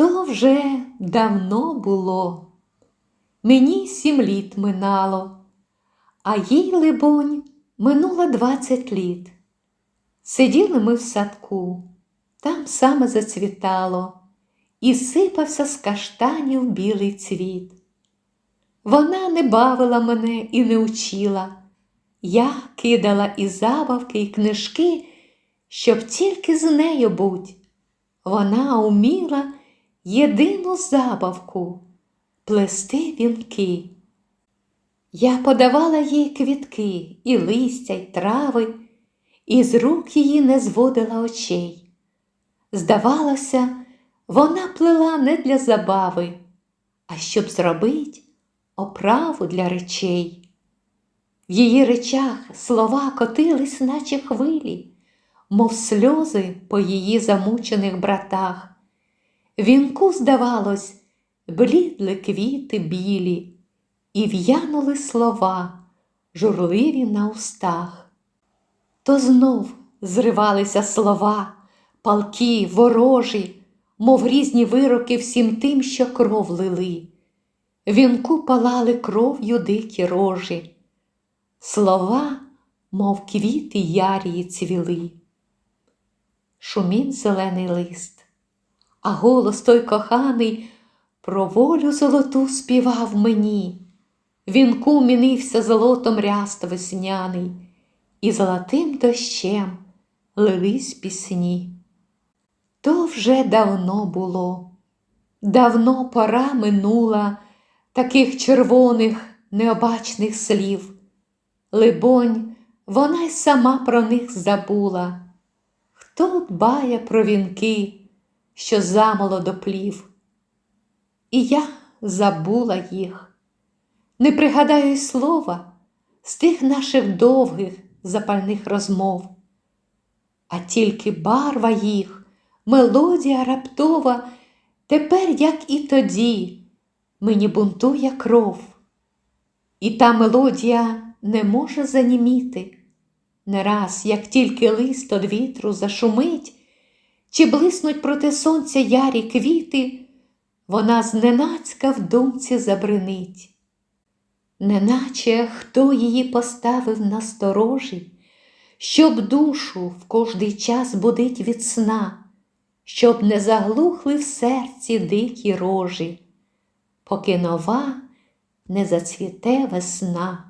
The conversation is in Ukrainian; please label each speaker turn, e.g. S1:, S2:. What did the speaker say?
S1: То вже давно було. Мені сім літ минало, а їй, либонь, минуло двадцять літ. Сиділи ми в садку, там саме зацвітало, і сипався з каштанів білий цвіт. Вона не бавила мене і не учила. Я кидала і забавки, і книжки, щоб тільки з нею будь. Вона уміла єдину забавку плести вінки. Я подавала їй квітки, і листя, й трави, і з рук її не зводила очей. Здавалося, вона плела не для забави, а щоб зробить оправу для речей. В її речах слова котились, наче хвилі, мов сльози по її замучених братах. Вінку, здавалось, блідли квіти білі, і в'янули слова, журливі на устах. То знов зривалися слова, палки, ворожі, мов різні вироки всім тим, що кров лили. Вінку палали кров'ю дикі рожі, слова, мов квіти ярії цвіли. Шумів зелений лист, а голос той коханий про волю золоту співав мені. Вінку мінився золотом ряст весняний, і золотим дощем лились пісні. То вже давно було, давно пора минула таких червоних необачних слів. Либонь, вона й сама про них забула. Хто дбає про вінки, що замолодо плів? І я забула їх, не пригадаю й слова з тих наших довгих запальних розмов, а тільки барва їх, мелодія раптова, тепер, як і тоді, мені бунтує кров, і та мелодія не може заніміти. Не раз, як тільки лист од вітру зашумить, чи блиснуть проти сонця ярі квіти, вона зненацька в думці забринить. Неначе хто її поставив на сторожі, щоб душу в кожний час будить від сна, щоб не заглухли в серці дикі рожі, поки нова не зацвіте весна.